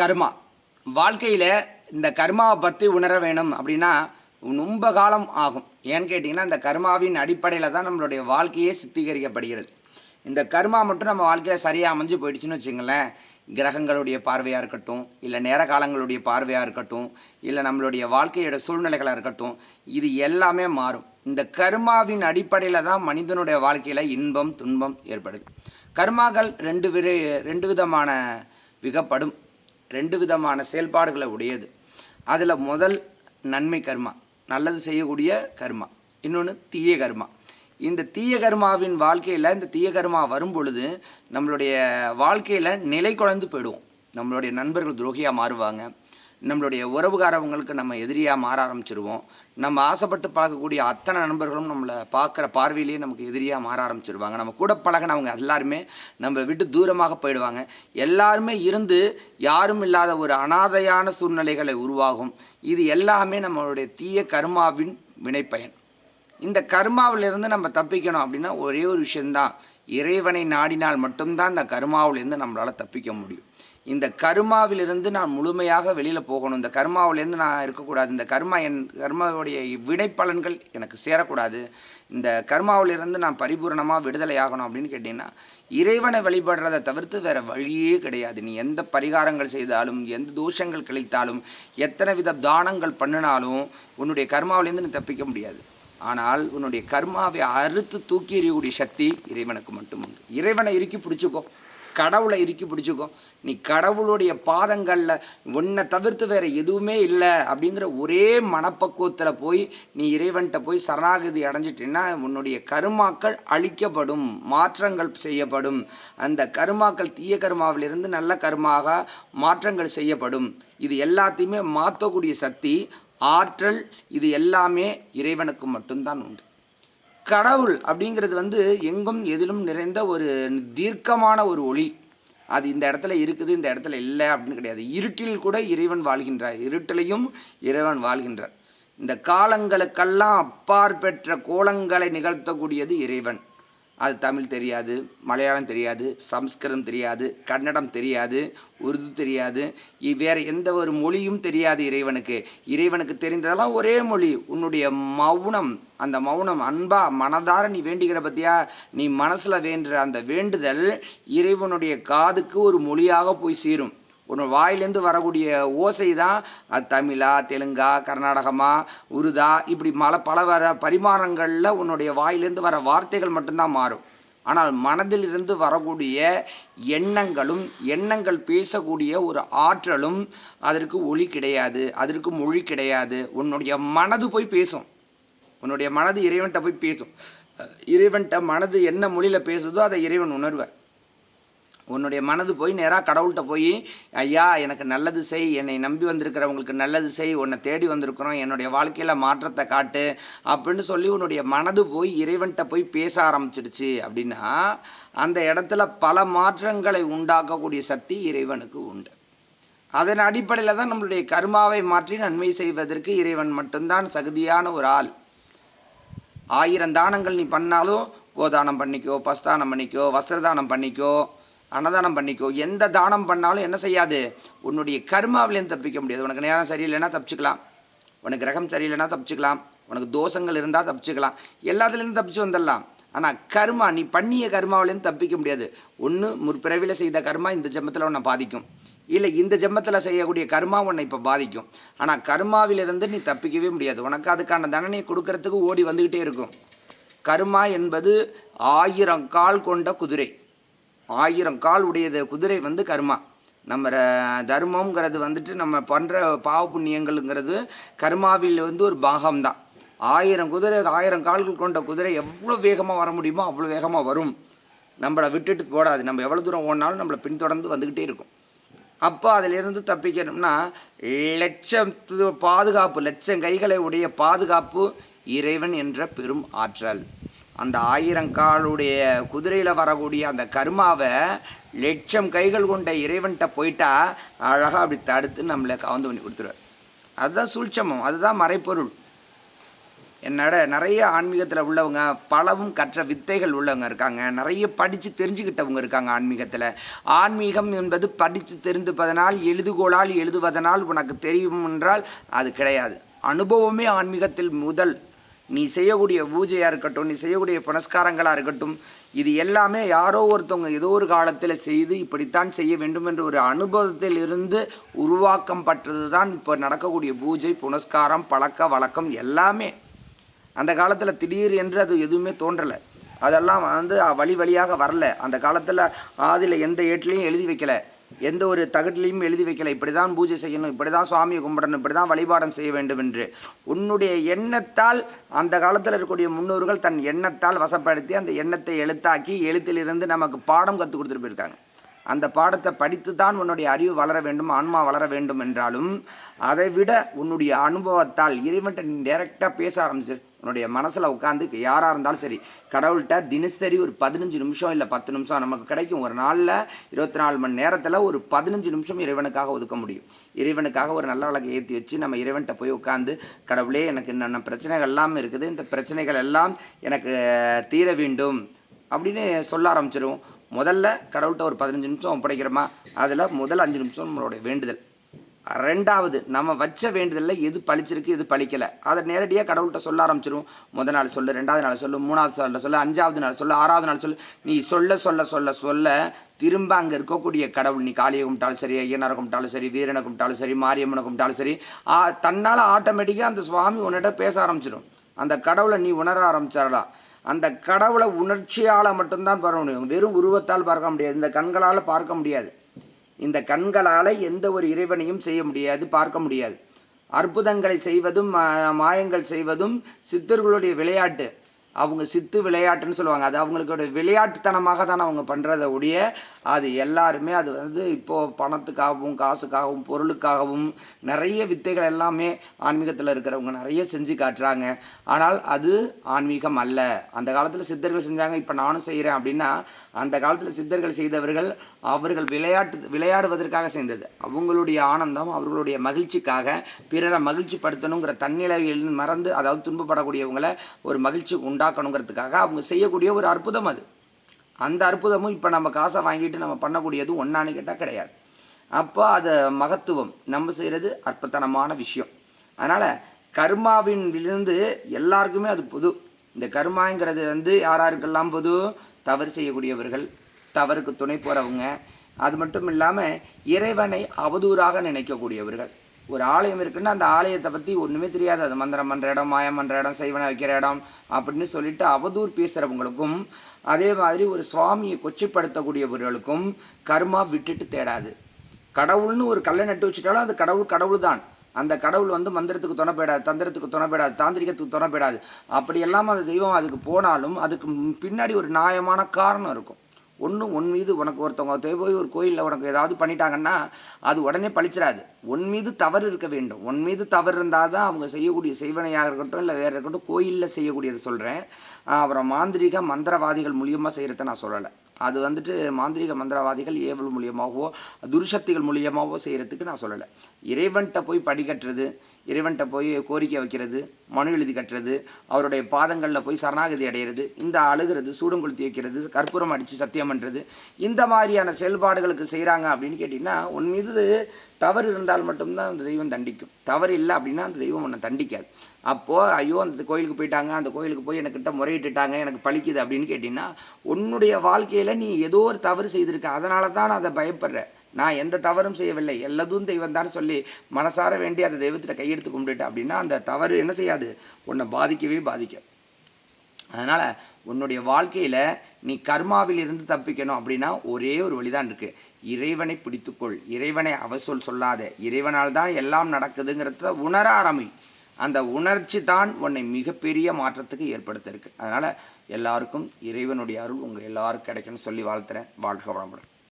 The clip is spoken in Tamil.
கர்மா. வாழ்க்கையில் இந்த கர்மாவை பற்றி உணர வேணும் அப்படின்னா ரொம்ப காலம் ஆகும். ஏன்னு கேட்டிங்கன்னா இந்த கர்மாவின் அடிப்படையில் தான் நம்மளுடைய வாழ்க்கையே சித்தீகரிக்கப்படுகிறது. இந்த கர்மா மட்டும் நம்ம வாழ்க்கையில் சரியாக அமைஞ்சு போயிடுச்சுன்னு வச்சுங்களேன். கிரகங்களுடைய பார்வையாக இருக்கட்டும் இல்லை நேர காலங்களுடைய பார்வையாக இருக்கட்டும் இல்லை நம்மளுடைய வாழ்க்கையோட சூழ்நிலைகளாக இருக்கட்டும் இது எல்லாமே மாறும். இந்த கர்மாவின் அடிப்படையில் தான் மனிதனுடைய வாழ்க்கையில் இன்பம் துன்பம் ஏற்படுது. கர்மாக்கள் ரெண்டு விரு ரெண்டு விதமான விகப்படும். ரெண்டு விதமான செயல்பாடுகளை உடையது. அதில் முதல் நன்மை கர்மா நல்லது செய்யக்கூடிய கர்மா இன்னொன்று தீய கர்மா. இந்த தீய கர்மாவின் வாழ்க்கையில் இந்த தீய கர்மா வரும் பொழுது நம்மளுடைய வாழ்க்கையில் நிலை குழந்து போயிடுவோம். நம்மளுடைய நண்பர்கள் துரோகியாக மாறுவாங்க. நம்மளுடைய உறவுகாரவங்களுக்கு நம்ம எதிரியாக மாற ஆரம்பிச்சிருவோம். நம்ம ஆசைப்பட்டு பார்க்கக்கூடிய அத்தனை நண்பர்களும் நம்மளை பார்க்குற பார்வையிலேயே நமக்கு எதிரியாக மாற ஆரம்பிச்சிருவாங்க. நம்ம கூட பழகினவங்க எல்லாருமே நம்ம விட்டு தூரமாக போயிடுவாங்க. எல்லாருமே இருந்து யாரும் இல்லாத ஒரு அனாதையான சூழ்நிலைகளை உருவாகும். இது எல்லாமே நம்மளுடைய தீய கர்மாவின் வினைப்பயன். இந்த கர்மாவிலிருந்து நம்ம தப்பிக்கணும் அப்படின்னா ஒரே ஒரு விஷயந்தான் இறைவனை நாடினால் மட்டும்தான் இந்த கர்மாவிலேருந்து நம்மளால் தப்பிக்க முடியும். இந்த கர்மாவிலிருந்து நான் முழுமையாக வெளியில் போகணும். இந்த கர்மாவிலேருந்து நான் இருக்கக்கூடாது. இந்த கர்மா என் கர்மாவுடைய வினைப்பலன்கள் எனக்கு சேரக்கூடாது. இந்த கர்மாவிலிருந்து நான் பரிபூரணமாக விடுதலை ஆகணும் அப்படின்னு கேட்டிங்கன்னா இறைவனை வழிபடுறதை தவிர்த்து வேறு வழியே கிடையாது. நீ எந்த பரிகாரங்கள் செய்தாலும் எந்த தோஷங்கள் கழித்தாலும் எத்தனை வித தானங்கள் பண்ணினாலும் உன்னுடைய கர்மாவிலேருந்து நீ தப்பிக்க முடியாது. ஆனால் உன்னுடைய கர்மாவை அறுத்து தூக்கி எறியக்கூடிய சக்தி இறைவனுக்கு மட்டும் உண்டு. இறைவனை இறுக்கி பிடிச்சிக்கோ. கடவுளை இறுக்கி பிடிச்சிக்கோ. நீ கடவுளுடைய பாதங்களில் உன்னை தவிர்த்து வேற எதுவுமே இல்லை அப்படிங்கிற ஒரே மனப்பக்குவத்தில் போய் நீ இறைவன்கிட்ட போய் சரணாகதி அடைஞ்சிட்டின்னா உன்னுடைய கருமாக்கள் அழிக்கப்படும் மாற்றங்கள் செய்யப்படும். அந்த கருமாக்கள் தீய கருமாவிலிருந்து நல்ல கருமாக மாற்றங்கள் செய்யப்படும். இது எல்லாத்தையுமே மாற்றக்கூடிய சக்தி ஆற்றல் இது எல்லாமே இறைவனுக்கு மட்டும்தான் உண்டு. கடவுள் அப்படிங்கிறது வந்து எங்கும் எதிலும் நிறைந்த ஒரு தீர்க்கமான ஒரு ஒளி. அது இந்த இடத்துல இருக்குது இந்த இடத்துல இல்லை அப்படின்னு கிடையாது. இருட்டில் கூட இறைவன் வாழ்கின்றார். இருட்டிலையும் இறைவன் வாழ்கின்றார். இந்த காலங்களுக்கெல்லாம் அப்பார் பெற்ற கோலங்களை நிகழ்த்தக்கூடியது இறைவன். அது தமிழ் தெரியாது மலையாளம் தெரியாது சம்ஸ்கிருதம் தெரியாது கன்னடம் தெரியாது உருது தெரியாது. வேறு எந்த ஒரு மொழியும் தெரியாது இறைவனுக்கு. இறைவனுக்கு தெரிந்ததெல்லாம் ஒரே மொழி. உன்னுடைய மௌனம் அந்த மௌனம் அன்பா மனதார நீ வேண்டுகிற பத்தியா? நீ மனசில் வேண்டுற அந்த வேண்டுதல் இறைவனுடைய காதுக்கு ஒரு மொழியாக போய் சேரும். உன் வாயிலேருந்து வரக்கூடிய ஓசை தான் அது தமிழா தெலுங்கா கர்நாடகமா உருதா இப்படி மல பல வர பரிமாணங்களில் உன்னுடைய வாயிலேருந்து வர வார்த்தைகள் மட்டும்தான் மாறும். ஆனால் மனதிலிருந்து வரக்கூடிய எண்ணங்களும் எண்ணங்கள் பேசக்கூடிய ஒரு ஆற்றலும் அதற்கு ஒளி கிடையாது அதற்கு மொழி கிடையாது. உன்னுடைய மனது போய் பேசும். உன்னுடைய மனது இறைவன்கிட்ட போய் பேசும். இறைவன்கிட்ட மனது என்ன மொழியில் பேசுதோ அதை இறைவன் உணர்வார். உன்னுடைய மனது போய் நேராக கடவுள்கிட்ட போய் ஐயா எனக்கு நல்லது செய். என்னை நம்பி வந்திருக்கிறவங்களுக்கு நல்லது செய். உன்னை தேடி வந்திருக்கிறோம். என்னுடைய வாழ்க்கையில் மாற்றத்தை காட்டு. அப்படின்னு சொல்லி உன்னுடைய மனது போய் இறைவன்கிட்ட போய் பேச ஆரம்பிச்சிடுச்சு அப்படின்னா அந்த இடத்துல பல மாற்றங்களை உண்டாக்கக்கூடிய சக்தி இறைவனுக்கு உண்டு. அதன் அடிப்படையில் தான் நம்மளுடைய கர்மாவை மாற்றி நன்மை செய்வதற்கு இறைவன் மட்டும்தான் சகுதியான ஒரு ஆள். ஆயிரம் தானங்கள் நீ பண்ணாலும் கோதானம் பண்ணிக்கோ பஸ்தானம் பண்ணிக்கோ வஸ்திரதானம் பண்ணிக்கோ அன்னதானம் பண்ணிக்கோ. எந்த தானம் பண்ணாலும் என்ன செய்யாது? உன்னுடைய கர்மாவிலேருந்து தப்பிக்க முடியாது. உனக்கு நேரம் சரியில்லைன்னா தப்பிச்சுக்கலாம். உனக்கு கிரகம் சரியில்லைன்னா தப்பிச்சுக்கலாம். உனக்கு தோஷங்கள் இருந்தால் தப்பிச்சுக்கலாம். எல்லாத்துலேருந்து தப்பிச்சு வந்துடலாம். ஆனால் கர்மா நீ பண்ணிய கர்மாவிலேருந்து தப்பிக்க முடியாது. ஒன்று முற்பிறவியில் செய்த கர்மா இந்த ஜென்மத்தில் உன்னை பாதிக்கும். இல்லை இந்த ஜென்மத்தில் செய்யக்கூடிய கர்மா உன்னை இப்போ பாதிக்கும். ஆனால் கர்மாவிலிருந்து நீ தப்பிக்கவே முடியாது. உனக்கு அதுக்கான தண்டனையை கொடுக்கறதுக்கு ஓடி வந்துக்கிட்டே இருக்கும். கர்மா என்பது ஆயிரம் கால் கொண்ட குதிரை. ஆயிரம் கால் உடையது குதிரை வந்து கர்மா. நம்ம தர்மங்கிறது வந்துட்டு நம்ம பண்ணுற பாவ புண்ணியங்கள்ங்கிறது கர்மாவில் வந்து ஒரு பாகம்தான். ஆயிரம் குதிரை ஆயிரம் கால்கள் கொண்ட குதிரை எவ்வளோ வேகமாக வர முடியுமோ அவ்வளோ வேகமாக வரும். நம்மளை விட்டுட்டு போடாது. நம்ம எவ்வளோ தூரம் ஓடினாலும் நம்மளை பின்தொடர்ந்து வந்துக்கிட்டே இருக்கும். அப்போ அதிலிருந்து தப்பிக்கணும்னா லட்சம் பாதுகாப்பு லட்சம் கைகளை உடைய பாதுகாப்பு இறைவன் என்ற பெரும் ஆற்றல். அந்த ஆயிரங்காலுடைய குதிரையில் வரக்கூடிய அந்த கர்மாவை லட்சம் கைகள் கொண்ட இறைவன்கிட்ட போயிட்டா அழகாக அப்படி தடுத்து நம்மளை கவர்ந்து பண்ணி கொடுத்துருவார். அதுதான் சூழ்ச்சமம் அதுதான் மறைப்பொருள் என்னோட நிறைய ஆன்மீகத்தில் உள்ளவங்க பலவும் கற்ற வித்தைகள் உள்ளவங்க இருக்காங்க. நிறைய படித்து தெரிஞ்சுக்கிட்டவங்க இருக்காங்க ஆன்மீகத்தில். ஆன்மீகம் என்பது படித்து தெரிந்துப்பதனால் எழுதுகோளால் எழுதுவதனால் உனக்கு தெரியும் என்றால் அது கிடையாது. அனுபவமே ஆன்மீகத்தில் முதல். நீ செய்யக்கூடிய பூஜையாக இருக்கட்டும் நீ செய்யக்கூடிய புனஸ்காரங்களாக இருக்கட்டும் இது எல்லாமே யாரோ ஒருத்தவங்க ஏதோ ஒரு காலத்தில் செய்து இப்படித்தான் செய்ய வேண்டும் என்ற ஒரு அனுபவத்தில் இருந்து உருவாக்கம் பட்டது தான் இப்போ நடக்கக்கூடிய பூஜை புனஸ்காரம் பழக்க வழக்கம் எல்லாமே. அந்த காலத்தில் திடீர் என்று அது எதுவுமே தோன்றலை. அதெல்லாம் வந்து வழி வழியாக வரல. அந்த காலத்தில் ஆதியில் எந்த ஏட்லேயும் எழுதி வைக்கல. எந்த ஒரு தகட்டிலையும் எழுதி வைக்கல. இப்படி தான் பூஜை செய்யணும் இப்படி தான் சுவாமியை கும்பிடணும் இப்படி தான் வழிபாடம் செய்ய வேண்டும் என்று. உன்னுடைய எண்ணத்தால் அந்த காலத்தில் இருக்கக்கூடிய முன்னோர்கள் தன் எண்ணத்தால் வசப்படுத்தி அந்த எண்ணத்தை எழுத்தாக்கி எழுத்திலிருந்து நமக்கு பாடம் கற்றுக் கொடுத்துட்டு போயிருக்காங்க. அந்த பாடத்தை படித்து தான் உன்னுடைய அறிவு வளர வேண்டும் ஆன்மா வளர வேண்டும் என்றாலும் அதை விட உன்னுடைய அனுபவத்தால் இறைவன்ட்ட டேரக்டாக டைரெக்டாக பேச ஆரம்பிச்சிரு. உன்னுடைய மனசில் உட்காந்து யாராக இருந்தாலும் சரி கடவுள்கிட்ட தினசரி ஒரு பதினஞ்சு நிமிஷம் இல்லை பத்து நிமிஷம் நமக்கு கிடைக்கும். ஒரு நாளில் இருபத்தி நாலு மணி நேரத்தில் ஒரு பதினஞ்சு நிமிஷம் இறைவனுக்காக ஒதுக்க முடியும். இறைவனுக்காக ஒரு நல்ல வழக்கை ஏற்றி வச்சு நம்ம இறைவன்கிட்ட போய் உட்காந்து கடவுளே எனக்கு என்னென்ன பிரச்சனைகள் எல்லாம் இருக்குது இந்த பிரச்சனைகள் எல்லாம் எனக்கு தீர வேண்டும் அப்படின்னு சொல்ல ஆரம்பிச்சிருவோம். முதல்ல கடவுள்கிட்ட ஒரு பதினஞ்சு நிமிஷம் ஒப்படைக்கிறோமா? அதில் முதல் அஞ்சு நிமிஷம் நம்மளுடைய வேண்டுதல். ரெண்டாவது நம்ம வச்ச வேண்டுதலில் எது பழிச்சிருக்கு எது பழிக்கலை. அதை நேரடியாக கடவுள்கிட்ட சொல்ல ஆரம்பிச்சிருவோம். முதல் நாள் சொல்லு ரெண்டாவது நாள் சொல்லு மூணாவது சொல்ல சொல்லு அஞ்சாவது நாள் சொல்லு ஆறாவது நாள் சொல்லு. நீ சொல்ல சொல்ல சொல்ல சொல்ல திரும்ப அங்கே இருக்கக்கூடிய கடவுள் நீ காளியை கும்பிட்டாலும் சரி ஐயனாரை கும்பிட்டாலும் சரி வீரனை கும்பிட்டாலும் சரி மாரியம்மனை கும்பிட்டாலும் சரி தன்னால் ஆட்டோமேட்டிக்காக அந்த சுவாமி உன்னிட்ட பேச ஆரம்பிச்சிடும் அந்த கடவுளை நீ உணர ஆரம்பிச்சாரா அந்த கடவுளை உணர்ச்சியால் மட்டும்தான் பார்க்க முடியும். வெறும் உருவத்தால் பார்க்க முடியாது. இந்த கண்களால் பார்க்க முடியாது. இந்த கண்களால் எந்த ஒரு இறைவனையும் செய்ய முடியாது பார்க்க முடியாது. அற்புதங்களை செய்வதும் மாயங்கள் செய்வதும் சித்தர்களுடைய விளையாட்டு. அவங்க சித்து விளையாட்டுன்னு சொல்லுவாங்க. அது அவங்களுக்கோட விளையாட்டுத்தனமாக தான் அவங்க பண்ணுறத ஒழிய அது எல்லாருமே அது வந்து இப்போது பணத்துக்காகவும் காசுக்காகவும் பொருளுக்காகவும் நிறைய வித்தைகள் எல்லாமே ஆன்மீகத்தில் இருக்கிறவங்க நிறைய செஞ்சு காட்டுறாங்க. ஆனால் அது ஆன்மீகம் அல்ல. அந்த காலத்தில் சித்தர்கள் செஞ்சாங்க இப்போ நானும் செய்கிறேன் அப்படின்னா அந்த காலத்தில் சித்தர்கள் செய்தவர்கள் அவர்கள் விளையாட்டு விளையாடுவதற்காக செய்தது. அவங்களுடைய ஆனந்தம் அவர்களுடைய மகிழ்ச்சிக்காக பிறரை மகிழ்ச்சிப்படுத்தணுங்கிற தன்னிலையில் மறந்து அதாவது துன்பப்படக்கூடியவங்களை ஒரு மகிழ்ச்சி உண்டு உண்டாக்கணுங்கிறதுக்காக அவங்க செய்யக்கூடிய ஒரு அற்புதம் அது. அந்த அற்புதமும் இப்போ நம்ம காசை வாங்கிட்டு நம்ம பண்ணக்கூடியதும் ஒன்றான்னு கேட்டால் கிடையாது. அப்போ அது மகத்துவம் நம்ம செய்கிறது அற்புதனமான விஷயம். அதனால் கர்மாவின் விழுந்து எல்லாருக்குமே அது பொது. இந்த கர்மாங்கிறது வந்து யாராருக்கெல்லாம் பொது? தவறு செய்யக்கூடியவர்கள் தவறுக்கு துணை போகிறவங்க அது மட்டும் இல்லாமல் இறைவனை அவதூறாக நினைக்கக்கூடியவர்கள். ஒரு ஆலயம் இருக்குன்னா அந்த ஆலயத்தை பற்றி ஒன்றுமே தெரியாது. அது மந்திரம் பண்ணுற இடம் மாயம் பண்ணுற இடம் செய்வனை வைக்கிற இடம் அப்படின்னு சொல்லிட்டு அவதூறு பேசுகிறவங்களுக்கும் அதே மாதிரி ஒரு சுவாமியை கொச்சைப்படுத்தக்கூடியவர்களுக்கும் கர்மா விட்டுட்டு தேடாது. கடவுள்னு ஒரு கல்லை நட்டு வச்சுட்டாலும் அது கடவுள் கடவுள் தான் அந்த கடவுள் வந்து மந்திரத்துக்கு துணப்பேடாது தந்திரத்துக்கு துணப்பேடாது தாந்திரிகத்துக்கு துணை அப்படி எல்லாம் அந்த தெய்வம் அதுக்கு போனாலும் அதுக்கு பின்னாடி ஒரு நியாயமான காரணம் இருக்கும். ஒன்று உன் மீது உனக்கு ஒருத்தவங்க போய் ஒரு கோயிலில் உனக்கு ஏதாவது பண்ணிட்டாங்கன்னா அது உடனே பழிச்சிடாது. உன் மீது தவறு இருக்க வேண்டும். உன் மீது தவறு இருந்தால் தான் அவங்க செய்யக்கூடிய செய்வனையாக இருக்கட்டும் இல்லை வேறு இருக்கட்டும் கோயிலில் செய்யக்கூடியது சொல்கிறேன் அப்புறம் மாந்திரிக மந்திரவாதிகள் மூலியமாக செய்கிறத நான் சொல்லலை. அது வந்துட்டு மாந்திரிக மந்திரவாதிகள் ஏவல் மூலியமாகவோ துருசக்திகள் மூலியமாகவோ செய்கிறதுக்கு நான் சொல்லலை. இறைவன்கிட்ட போய் படிக்கட்டுறது இறைவன்கிட்ட போய் கோரிக்கை வைக்கிறது மனு எழுதி கட்டுறது அவருடைய பாதங்களில் போய் சரணாகதி அடைகிறது இந்த அழுகிறது சூடுங்குளுத்தி வைக்கிறது கற்பூரம் அடித்து சத்தியம் பண்ணுறது இந்த மாதிரியான செயல்பாடுகளுக்கு செய்கிறாங்க அப்படின்னு கேட்டிங்கன்னா உன் மீது தவறு இருந்தால் மட்டும்தான் அந்த தெய்வம் தண்டிக்கும். தவறு இல்லை அப்படின்னா அந்த தெய்வம் உன்னை தண்டிக்காது. அப்போது ஐயோ அந்த கோயிலுக்கு போயிட்டாங்க அந்த கோயிலுக்கு போய் எனக்கிட்ட முறையிட்டுட்டாங்க எனக்கு பழிக்குது அப்படின்னு கேட்டிங்கன்னா உன்னுடைய வாழ்க்கையில் நீ ஏதோ ஒரு தவறு செய்திருக்க அதனால தான் நான் அதை பயப்படுறேன். நான் எந்த தவறும் செய்யவில்லை. எல்லாதும் தெய்வம் தான் சொல்லி மனசார வேண்டி அந்த தெய்வத்தில் கையெடுத்து கும்பிட்டுட்டேன் அப்படின்னா அந்த தவறு என்ன செய்யாது? உன்னை பாதிக்கவே பாதிக்க அதனால் உன்னுடைய வாழ்க்கையில் நீ கர்மாவில் இருந்து தப்பிக்கணும் அப்படின்னா ஒரே ஒரு வழிதான் இருக்குது இறைவனை பிடித்துக்கொள். இறைவனை அவசொல் சொல்லாத. இறைவனால் தான் எல்லாம் நடக்குதுங்கிறத உணர ஆரம்பி. அந்த உணர்ச்சி தான் உன்னை மிகப்பெரிய மாற்றத்துக்கு ஏற்படுத்திருக்கு அதனால் எல்லாருக்கும் இறைவனுடைய அருள் உங்கள் எல்லாருக்கும் கிடைக்கும்னு சொல்லி வாழ்த்துறேன். வாழ்க வளமுடன்.